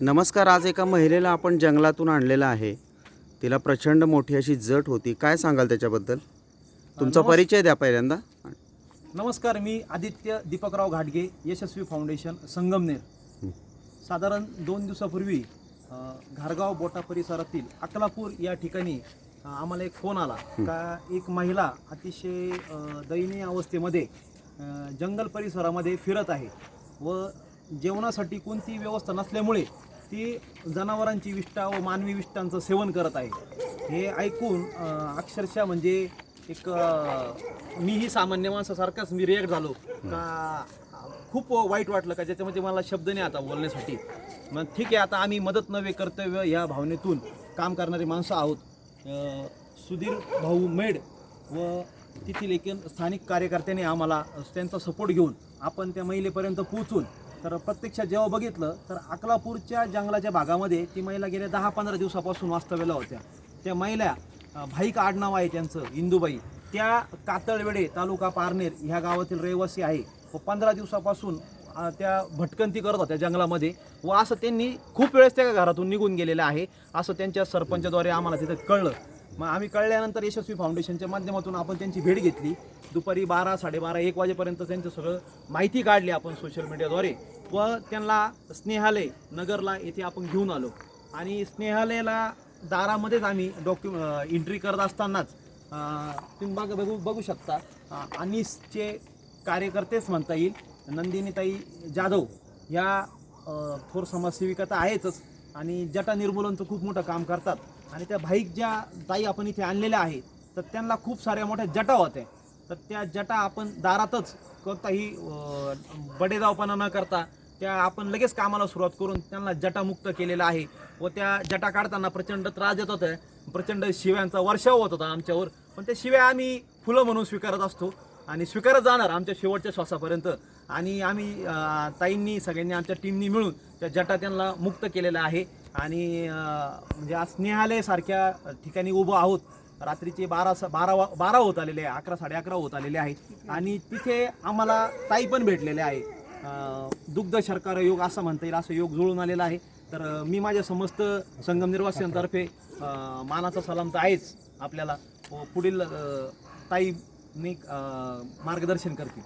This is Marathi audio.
नमस्कार आज एका महिलेला आपण जंगलातून आणलेलं आहे. तिला प्रचंड मोठी अशी जट होती. काय सांगाल त्याच्याबद्दल? तुमचा नमस्- परिचय द्या पहिल्यांदा. नमस्कार मी आदित्य दीपकराव घाटगे यशस्वी फाउंडेशन संगमनेर. साधारण दोन दिवसापूर्वी अ, घारगाव बोटा परिसरातील अकलापूर या ठिकाणी अ, आम्हाला एक फोन आला. का एक महिला अतिशय अ, दयनीय अवस्थेमध्ये अ, जंगल परिसरामध्ये फिरत आहे व जेवणासाठी कोणती व्यवस्था नसल्यामुळे ती जनावरांची विष्ठा व मानवी विष्ठांचं सेवन करत आहे. हे ऐकून अक्षरशः म्हणजे एक मीही सामान्य माणसासारखाच मी रिॲक्ट झालो. का खूप वाईट वाटलं का ज्याच्यामध्ये मला शब्द नाही आता बोलण्यासाठी. मग ठीक आहे आता आम्ही मदत नव्हे कर्तव्य या भावनेतून काम करणारी माणसं आहोत. सुधीर भाऊ मेड व तिथील एक स्थानिक कार्यकर्त्यांनी आम्हाला त्यांचा सपोर्ट घेऊन आपण त्या महिलेपर्यंत पोहोचून तर प्रत्यक्षात जेव्हा बघितलं तर अकलापूरच्या जंगलाच्या भागामध्ये ती महिला गेल्या दहा पंधरा दिवसापासून वास्तव्याला होत्या. त्या महिला भाईक आडनाव आहे त्यांचं इंदुबाई. त्या कातळवेडे तालुका पारनेर ह्या गावातील रहिवासी आहे. व पंधरा दिवसापासून त्या भटकंती करत होत्या जंगलामध्ये व असं त्यांनी खूप वेळेस त्या घरातून निघून गेलेलं आहे. असं त्यांच्या सरपंचाद्वारे आम्हाला तिथं कळलं. मग आम्ही कळल्यानंतर यशस्वी फाउंडेशनच्या माध्यमातून आपण त्यांची भेट घेतली. दुपारी बारा साडेबारा एक वाजेपर्यंत त्यांचं सगळं माहिती काढली आपण सोशल मीडियाद्वारे. व त्यांना स्नेहालय नगरला येथे आपण घेऊन आलो. आणि स्नेहालयाला दारामध्येच आम्ही डॉक्यु एंट्री करत असतानाच तुम्ही बघ बघू बघू शकता अनिसचे कार्यकर्तेच म्हणता येईल नंदिनीताई जाधव ह्या थोर समाजसेविका तर आहेतच आणि जटा निर्मूलनचं खूप मोठं काम करतात. आणि त्या भाईक ज्या ताई आपण इथे आणलेल्या आहेत तर त्यांना खूप साऱ्या मोठ्या जटा होत्या. तर त्या जटा आपण दारातच कोणताही अं, बडेजावपणा न करता त्या आपण लगेच कामाला सुरुवात करून त्यांना जटामुक्त केलेलं आहे व त्या जटा काढताना प्रचंड त्रास देत होत्या प्रचंड शिव्यांचा वर्षाव होत होता आमच्यावर. पण त्या शिव्या आम्ही फुलं म्हणून स्वीकारत असतो आणि स्वीकारत जाणार आमच्या शेवटच्या श्वासापर्यंत. आणि आम्ही ताईंनी सगळ्यांनी आमच्या टीमनी मिळून त्या जटा त्यांना मुक्त केलेला आहे. आणि म्हणजे आज स्नेहालयसारख्या ठिकाणी उभं आहोत. रात्रीचे बारा स- बारा बारा होत आलेले आहे अकरा साडे अकरा होत आलेले आहे. आणि तिथे आम्हाला ताई पण भेटलेले आहे. दुग्ध शर्करा योग असं म्हणता येईल असं योग जुळून आलेला आहे. तर मी माझ्या समस्त संगम निर्वासितांतर्फे मानाचा सलाम तर आहेच आपल्याला. व पुढील ताई मी मार्गदर्शन करतील.